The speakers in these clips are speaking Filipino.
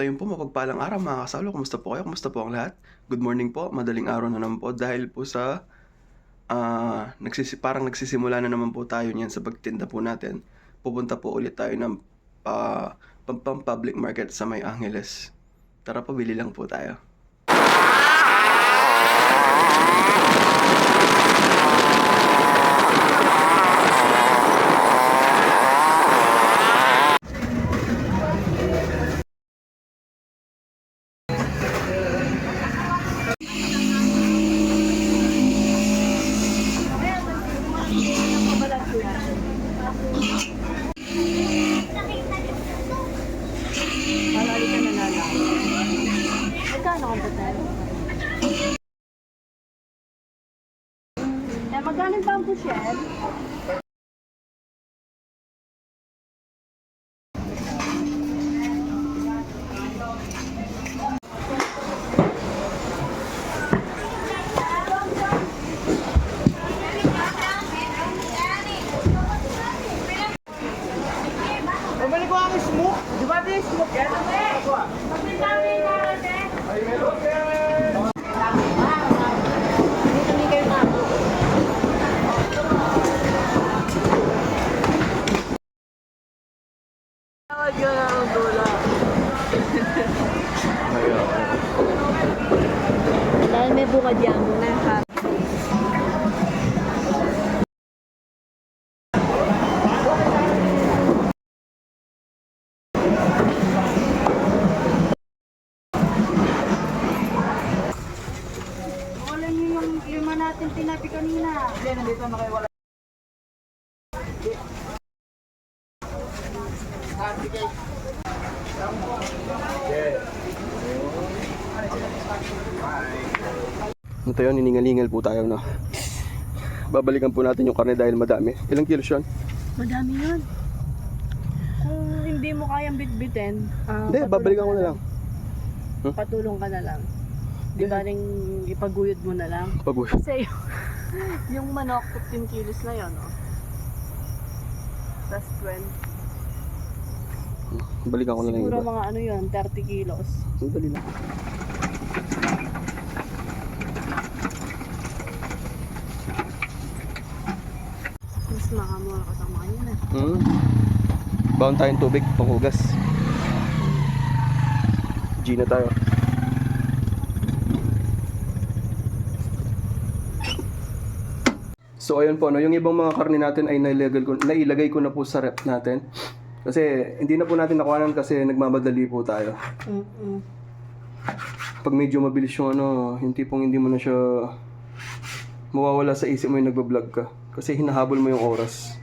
Ayun po, mapagpalang araw mga kasalo. Kumusta po kayo? Kumusta po ang lahat? Good morning po. Madaling araw na naman po dahil po sa ah nagsisi parang nagsisimula na naman po tayo niyan sa pagtinda po natin. Pupunta po ulit tayo ng ah, pam- pam- public market sa May Angeles. Tara po, bili lang po tayo. Marami ka na lang. Magkano ang total? Eh, magkano yung bamboo shell? Pabalik ko ang smoke. Di ba di smoke yan? Dito ni kayo na. Tawag yun ang dola. Dahil may bukad Ito yun, hiningal-hingal po tayo na. Babalikan po natin yung karne dahil madami. Ilang kilos yun? Madami yun. Kung hindi mo kayang bitbitin, ah, Hindi, babalikan ka ko na lang. Patulong ka na lang. Di ba ring ipaguyod mo na lang? Pag Kasi yung, yung manok, 15 kilos na yun, oh. Plus 20. Balikan ko na lang Siguro iba. mga ano yun, 30 kilos. Madali lang. Makamura ka sa mga ah. Hmm. Baon tayong tubig, panghugas. G na tayo. So ayun po, no, yung ibang mga karne natin ay nailagay ko, nailagay ko na po sa rep natin. Kasi hindi na po natin nakuhanan kasi nagmamadali po tayo. Mm-mm. Pag medyo mabilis yung ano, yung tipong hindi mo na siya mawawala sa isip mo yung nagbablog ka. Kasi hinahabol mo yung oras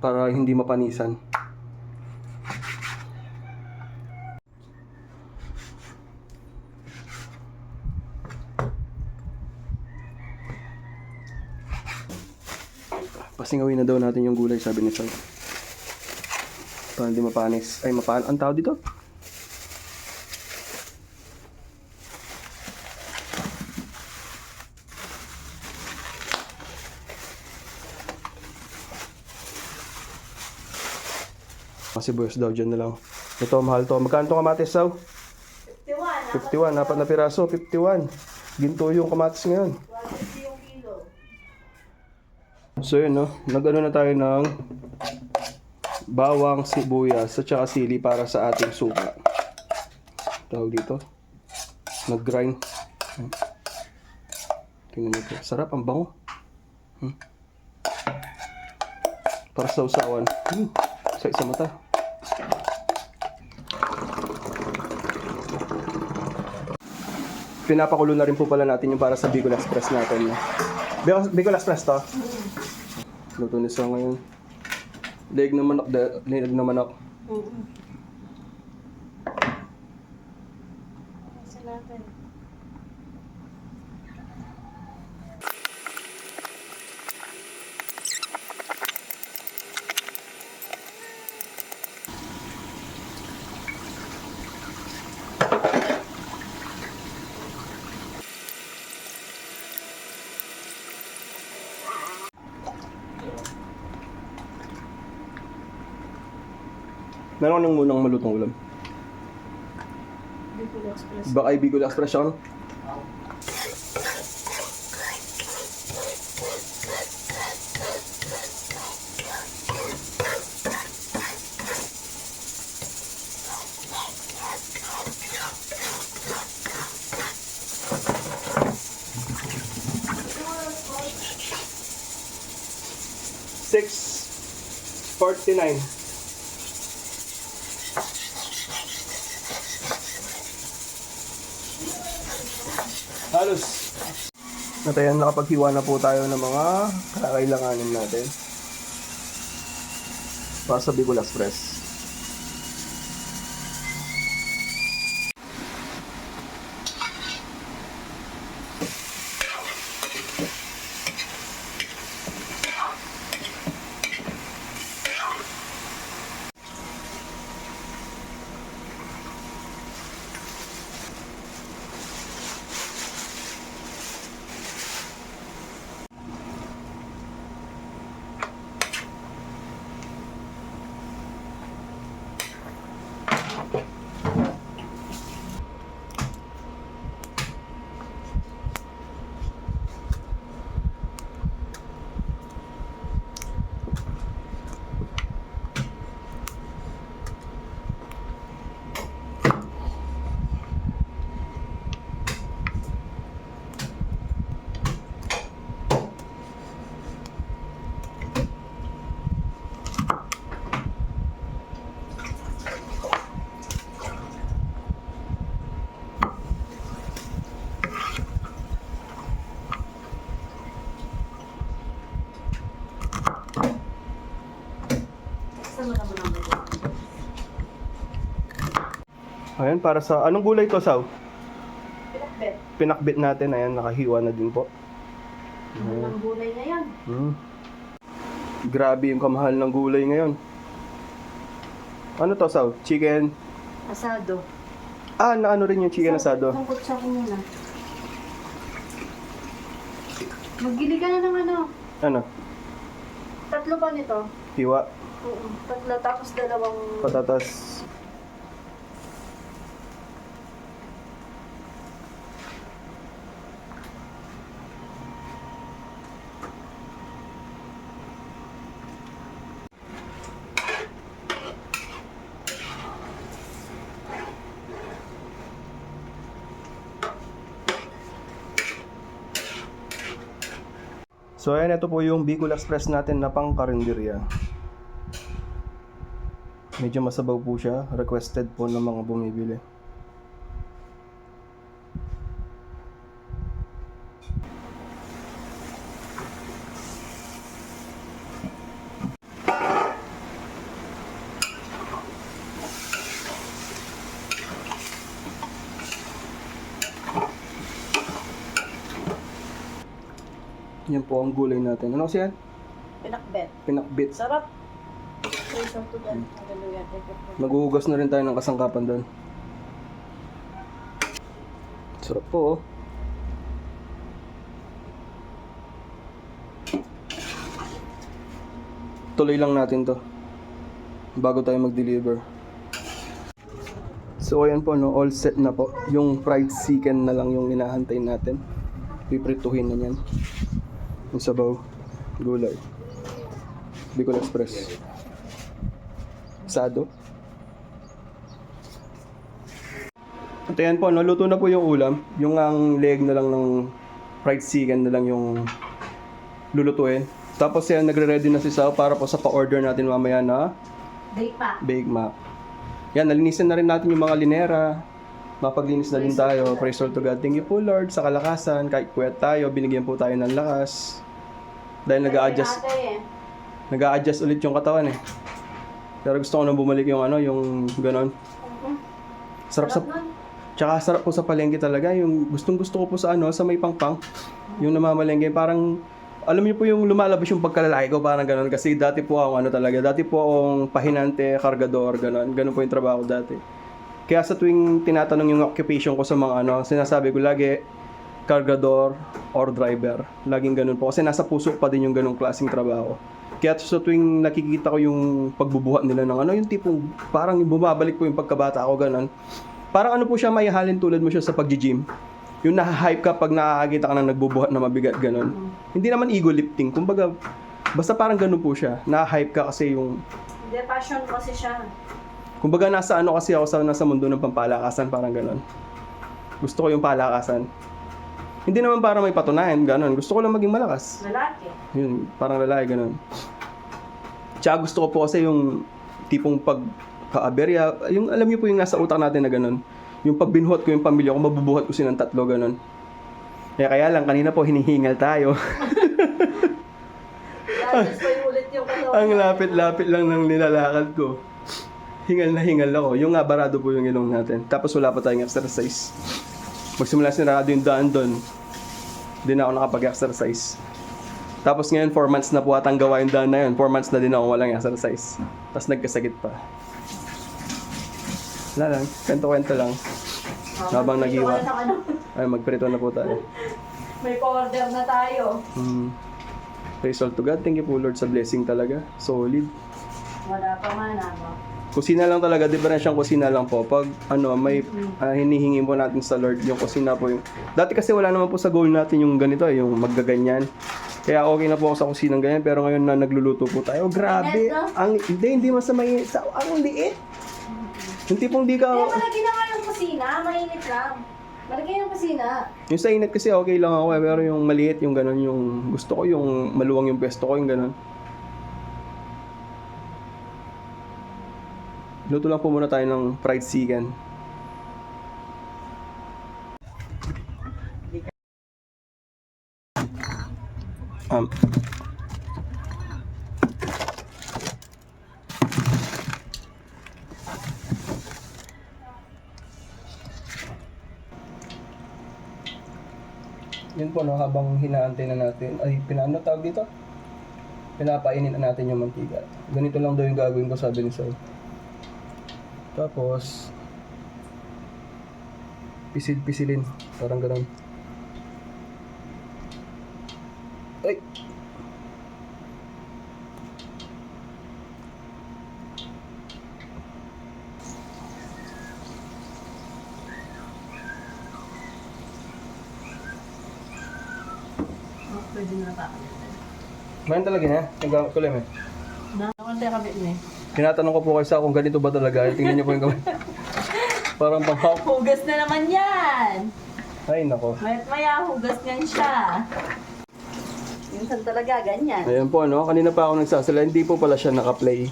para hindi mapanisan. Pasingawin na daw natin yung gulay, sabi ni Sir. Para hindi mapanis. Ay, mapan... Ang tao dito? Kasi boys daw dyan na lang. Ito, mahal to. Magkano itong kamatis, Saw? 51. 51. Apat na piraso, 51. Ginto yung kamatis ngayon. So yun, no? Nag-ano na tayo ng bawang, sibuyas, at saka sili para sa ating suka. Tawag dito. Nag-grind. Hmm. Tingnan nyo ito. Sarap, ang bango. Hmm. Para sa usawan. Hmm. Sa isa mata. Pinapakulo na rin po pala natin yung para sa Bicol Express natin. Bicol- Bicol Express to. Luto ni Sa ngayon. Leg na manok, leg na manok. Mm-mm. Meron nang munang malutong ulam. Bicol Express. Baka ay Bicol Express siya, ano? Six forty-nine. Halos. At ayan, nakapaghiwa na po tayo ng mga kakailanganin natin. Para sa Bicol Express. Ayan, para sa... Anong gulay to, Saw? Pinakbet. Pinakbit natin. Ayan, nakahiwa na din po. Ano ng gulay na yan? Hmm. Grabe yung kamahal ng gulay ngayon. Ano to, Saw? Chicken? Asado. Ah, na ano rin yung chicken asado. Tungkot sa akin muna. Maggili ka na ng ano. Ano? Tatlo ba nito? Hiwa. Oo. Tatlo tapos dalawang... Patatas. So ayan, ito po yung Bicol Express natin na pang karinderya. Medyo masabaw po siya. Requested po ng mga bumibili. Yan po ang gulay natin. Ano kasi yan? Pinakbet. Pinakbit. Sarap. Praise of to God. Hallelujah. Thank Naguhugas na rin tayo ng kasangkapan doon. Sarap po oh. Tuloy lang natin to. Bago tayo mag-deliver. So ayan po no, all set na po. Yung fried chicken na lang yung inahantay natin. Piprituhin na yan. Yung sabaw, gulay. Bicol Express. Sado. At ayan po, no, luto na po yung ulam. Yung ang leg na lang ng fried chicken na lang yung lulutuin. Tapos yan, nagre-ready na si Sao para po sa pa-order natin mamaya na Bake pa. Big Mac. Yan, nalinisan na rin natin yung mga linera. Mapaglinis na din tayo. Praise Lord to God. Thank you po Lord sa kalakasan. Kahit puyat tayo, binigyan po tayo ng lakas. Dahil nag-a-adjust, eh. nag-a-adjust ulit yung katawan eh. Pero gusto ko nang bumalik yung ano, yung ganon. Sarap sa... Tsaka sarap po sa palengke talaga. Yung gustong gusto ko po sa ano, sa may pangpang. Yung namamalengke, parang alam niyo po yung lumalabas yung pagkalalaki ko, parang ganun. Kasi dati po ako ano talaga, dati po akong pahinante, kargador, ganun. Ganun po yung trabaho ko dati. Kaya sa tuwing tinatanong yung occupation ko sa mga ano, sinasabi ko lagi, kargador or driver. Laging ganun po. Kasi nasa puso pa din yung ganung klaseng trabaho. Kaya sa tuwing nakikita ko yung pagbubuhat nila ng ano, yung tipong parang bumabalik po yung pagkabata ko, ganun. Parang ano po siya, may halin tulad mo siya sa pag-gym. Yung nahahype ka pag nakakakita ka ng nagbubuhat na mabigat, ganun. Hindi naman ego lifting. Kumbaga, basta parang ganun po siya. Nahahype ka kasi yung Hindi, passion kasi siya. Kumbaga nasa ano kasi ako sa nasa mundo ng pampalakasan parang ganun. Gusto ko yung palakasan. Hindi naman para may patunayan, ganun. Gusto ko lang maging malakas. Lalaki. Yun, parang lalaki, ganun. Tsaka gusto ko po kasi yung tipong pag kaaberya, yung alam niyo po yung nasa utak natin na ganun. Yung pag binuhat ko yung pamilya ko, mabubuhat ko silang tatlo, ganun. Kaya kaya lang, kanina po hinihingal tayo. Ang lapit-lapit lang ng nilalakad ko. Hingal na hingal ako. Yung nga, barado po yung ilong natin. Tapos wala pa tayong exercise. Magsimula sinarado yung daan doon. Hindi na ako nakapag-exercise. Tapos ngayon, 4 months na po atang gawa yung daan na yun. 4 months na din ako walang exercise. Tapos nagkasakit pa. Wala lang. Kwento-kwento lang. Habang nag-iwa. Ano. Ay, magprito na po tayo. May order na tayo. Hmm. Praise all to God. Thank you po Lord sa blessing talaga. Solid. Wala pa man ano. Kusina lang talaga, diferensyang kusina lang po. Pag ano, may ah, hinihingi po natin sa Lord yung kusina po yung... Dati kasi wala naman po sa goal natin yung ganito, eh, yung maggaganyan. Kaya okay na po ako sa kusinang ganyan, pero ngayon na nagluluto po tayo, oh, grabe! Ang, hindi, hindi masama yun. Sa, ang liit! Yung tipong di ka... Kaya malaki na nga yung kusina. Mainit lang. Malaki yung kusina. Yung sa init kasi okay lang ako eh, pero yung maliit, yung ganun, yung gusto ko, yung maluwang yung pesto ko, yung ganun. Luto lang po muna tayo ng fried chicken. Um, yun po no, habang hinaantay na natin, ay pinaano tawag dito? Pinapainin na natin yung mantika. Ganito lang daw yung gagawin ko sabi ni Sir. Tapos, pisil-pisilin. Parang ganun. Ay! Oh, pwede na pa. Mayroon talaga niya. Nagkakulim eh. Nakakanta yung kabit niya. Tinatanong ko po kayo sa kung ganito ba talaga. Tingnan niyo po yung kamay. Parang pang Hugas na naman yan! Ay, nako. Mayat maya, hugas niyan siya. Minsan talaga, ganyan. Ayan po, no? Kanina pa ako nagsasala. Hindi po pala siya nakaplay.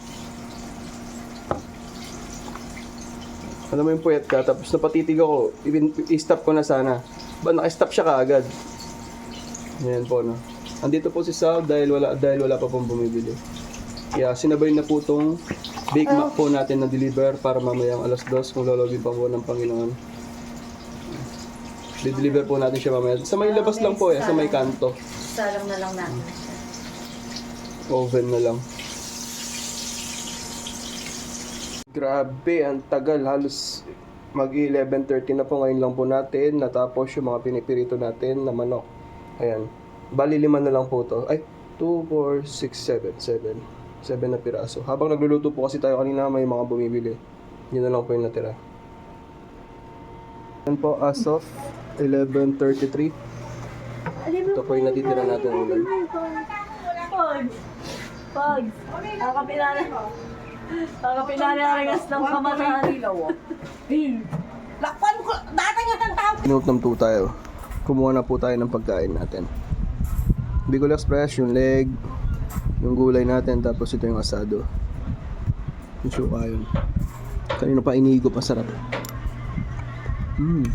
Alam mo yung puyat ka, tapos napatitig ako, i-stop ko na sana. Ba, naka-stop siya kaagad. Ayan po, no? Andito po si Sal dahil wala, dahil wala pa pong bumibili. Kaya sinabay na po tong Big Mac po natin na deliver para mamayang alas dos kung lolobin pa po ng Panginoon. Di-deliver po natin siya mamaya. Sa may labas lang po eh, sa may kanto. Salang na lang natin siya. Oven na lang. Grabe, ang tagal. Halos mag 11.30 na po ngayon lang po natin. Natapos yung mga pinipirito natin na manok. Ayan. Bali lima na lang po to. Ay, 2, 4, 6, 7. 7. 7 na piraso. Habang nagluluto po kasi tayo kanina may mga bumibili. Yun na lang po yung natira. Yan po as of 11.33. Ito po yung natitira natin ulan. Pogs! Pogs! Ang kapinana. Ang kapinana ringas ng kamatahan. Lakpan ko! Data niya ng tao! Inutom po tayo. Kumuha na po tayo ng pagkain natin. Bicol Express, yung leg, yung gulay natin, tapos ito yung asado. Yung suka yun. Kanina pa inigo pa sarap. Mmm.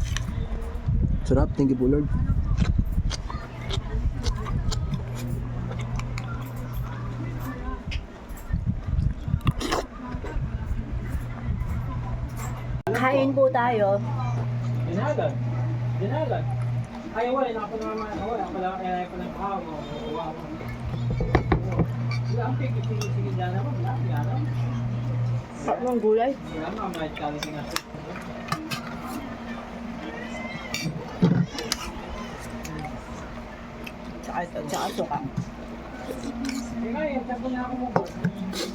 Sarap, thank you po Lord. Kain po tayo. Dinalan. Dinalan. Ay, wala. Naka pa naman. Wala. Wala. Kaya pa ng pao. Wala. Tatlong gulay. Tsaka ito, tsaka suka.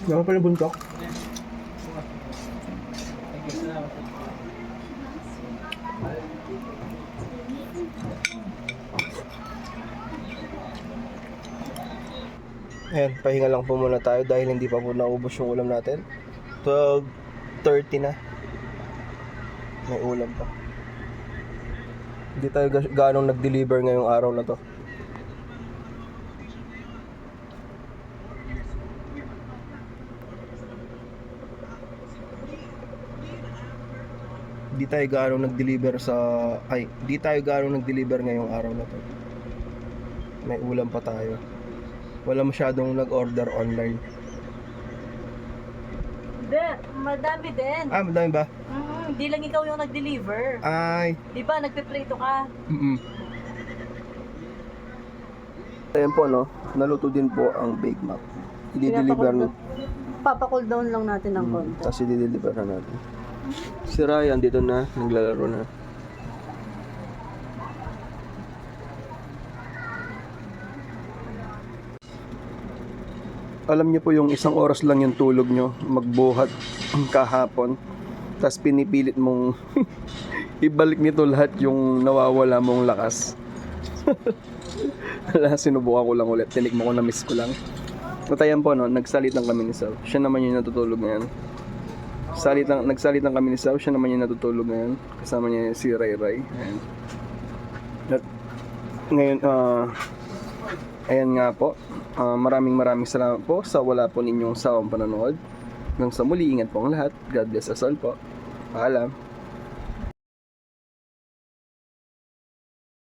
Gano'n pala buntok? Thank you. Ayan, pahinga lang po muna tayo dahil hindi pa po naubos yung ulam natin. 12.30 na. May ulam pa. Hindi tayo ga- ganong nag-deliver ngayong araw na to. Di tayo ganong nag-deliver sa... Ay, di tayo ganong nag-deliver ngayong araw na to. May ulam pa tayo. Wala masyadong nag-order online. Hindi, madami din. Ah, madami ba? Mm, Hindi lang ikaw yung nag-deliver. Ay, Di ba, nagpiprito ka? mm Ayan po, no? Naluto din po ang Big Mac. I-deliver na. Papa-cool down lang natin ng konti. Tapos i-deliver na natin. Si Ryan dito na, naglalaro na. Alam niyo po yung isang oras lang yung tulog nyo, magbuhat kahapon. Tapos pinipilit mong ibalik nito lahat yung nawawala mong lakas. Wala, sinubukan ko lang ulit. Tinikmo ko na miss ko lang. At ayan po, no, nagsalitang kami ni Sal. Siya naman yung natutulog ngayon. Salitang, nagsalitang kami ni Sal. Siya naman yung natutulog ngayon. Kasama niya si Ray Ray. Ayan. At ngayon, ah, ayan nga po. Ah, maraming maraming salamat po sa wala po ninyong sawang panonood. Hanggang sa muli, ingat po ang lahat. God bless us all po. Paalam.